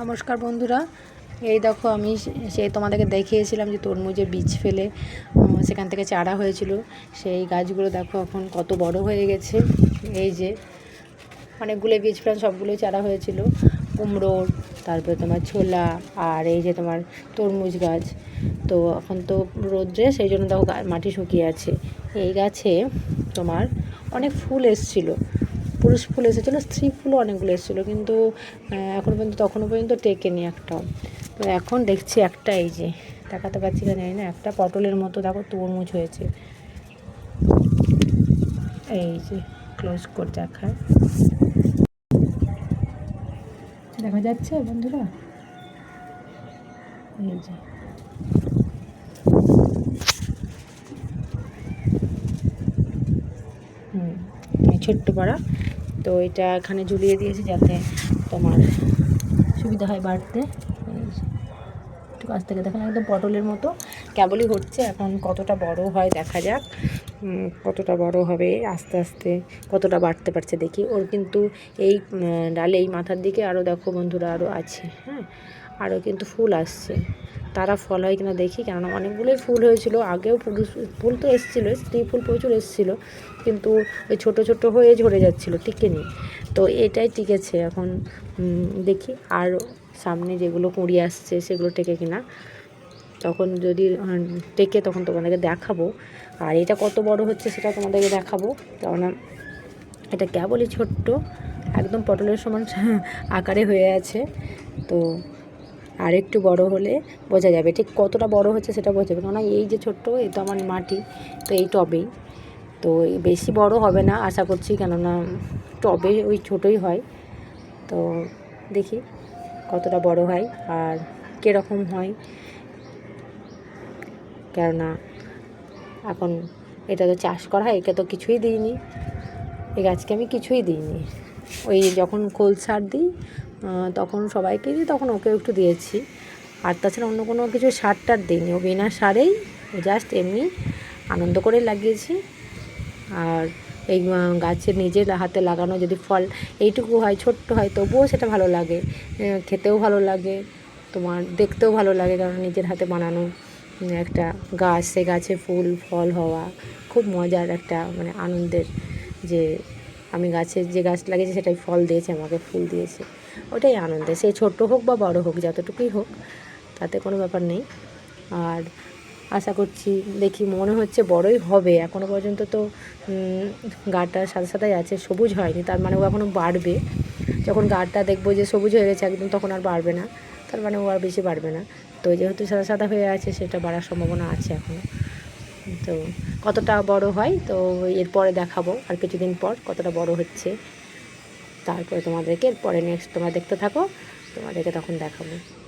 নমস্কার বন্ধুরা। এই দেখো আমি সেই তোমাদেরকে দেখিয়েছিলাম যে তরমুজে বীজ ফেলে সেখান থেকে চারা হয়েছিল। সেই গাছগুলো দেখো এখন কত বড় হয়ে গেছে। এই যে অনেকগুলো বীজ ফেলাম সবগুলোই চারা হয়েছিল। কুমড়োর তারপরে তোমার ছোলা আর এই যে তোমার তরমুজ গাছ। তো এখন তো রোদ্রে, সেই জন্য দেখো মাটি শুকিয়ে আছে। এই গাছে তোমার অনেক ফুল এসছিলো। পুরুষ ফুল এসেছিল স্ত্রী ফুলও অনেকগুলো এসেছিল, কিন্তু এখনও পর্যন্ত তখনও পর্যন্ত টেকেনি একটাও। তো এখন দেখছি একটা এই যে, দেখাতে পাচ্ছি না না, একটা পটলের মতো, দেখো তরমুজ হয়েছে। এই যে ক্লোজ করে দেখায়। দেখা যাচ্ছে বন্ধুরা? এই যে। ছোট্ট পাড়া। তো এটা এখানে ঝুলিয়ে দিয়েছি যাতে তোমার সুবিধা হয় বাড়তে। একটু কাছ থেকে দেখেন একদম পটলের মতো। কেবলই হচ্ছে, এখন কতটা বড় হয় দেখা যাক। কতটা বড় হবে, আস্তে আস্তে কতটা বাড়তে পারছে দেখি। ওর কিন্তু এই ডালে এই মাথার দিকে আরও দেখো বন্ধুরা আরও আছে হ্যাঁ। আরও কিন্তু ফুল আসছে। তারা ফল হয় কিনা দেখি, কেননা অনেকগুলোই ফুল হয়েছিল। আগেও ফুল তো এসেছিল, স্ত্রী ফুল প্রচুর এসেছিল, কিন্তু ওই ছোটো ছোটো হয়ে ঝরে যাচ্ছিল, টিকেনি। তো এটাই টিকেছে এখন দেখি আর সামনে যেগুলো কুঁড়ি আসছে সেগুলো টেকে কিনা। তখন যদি টেকে তখন তোমাদেরকে দেখাবো। আর এটা কত বড় হচ্ছে সেটা তোমাদেরকে দেখাবো। কেননা এটা কেবলই ছোট্ট, একদম পটলের সমান আকারে হয়ে আছে। তো আর একটু বড় হলে বোঝা যাবে। ঠিক কতটা বড় হচ্ছে সেটা বোঝা যাবে। কেননা এই যে ছোট্ট, এই তো আমার মাটি, তো এই টবেই তো বেশি বড় হবে না আশা করছি, কেননা টবে ওই ছোটোই হয়। তো দেখি কতটা বড় হয় আর কীরকম হয়। কেননা এখন এটা তো চাষ করা হয়, একে তো কিছুই দিইনি। এই গাছকে আমি কিছুই দিইনি। ওই যখন খোল সার দিই তখন সবাইকে দিই, তখন ওকেও একটু দিয়েছি। আর তাছাড়া অন্য কোনো কিছু সার টার দিইনি। ও বিনা সারেই জাস্ট এমনি আনন্দ করে লাগিয়েছি। আর এই গাছের নিজের হাতে লাগানো যদি ফল, এইটুকু হয়, ছোট্ট হয়, তবুও সেটা ভালো লাগে। খেতেও ভালো লাগে, তোমার দেখতেও ভালো লাগে, কারণ নিজের হাতে বানানো একটা গাছ সে গাছে ফুল, ফল হওয়া খুব মজার একটা মানে আনন্দের যে আমি গাছের যে গাছ লাগিয়েছি সেটাই ফল দিয়েছে আমাকে ফুল দিয়েছে। ওটাই আনন্দের সে ছোট হোক বা বড় হোক যতটুকুই হোক তাতে কোনো ব্যাপার নেই। আর আশা করছি দেখি মনে হচ্ছে বড়ই হবে। এখনও পর্যন্ত তো উম, গাটা সাদা সাদাই আছে সবুজ হয়নি তার মানে ও এখনও বাড়বে। যখন গাটা দেখব যে সবুজ হয়ে গেছে একদম তখন আর বাড়বে না। তার মানে ও আর বেশি বাড়বে না। তো যেহেতু সাদা সাদা হয়ে আছে সেটা বাড়ার সম্ভাবনা আছে এখনও তো কতটা বড় হয়, তো এরপরে দেখাবো আর কিছুদিন পর কতটা বড় হচ্ছে। তারপরে তোমাদেরকে, এরপরে নেক্সট তোমরা দেখতে থাকো, তোমাদেরকে তখন দেখাবো।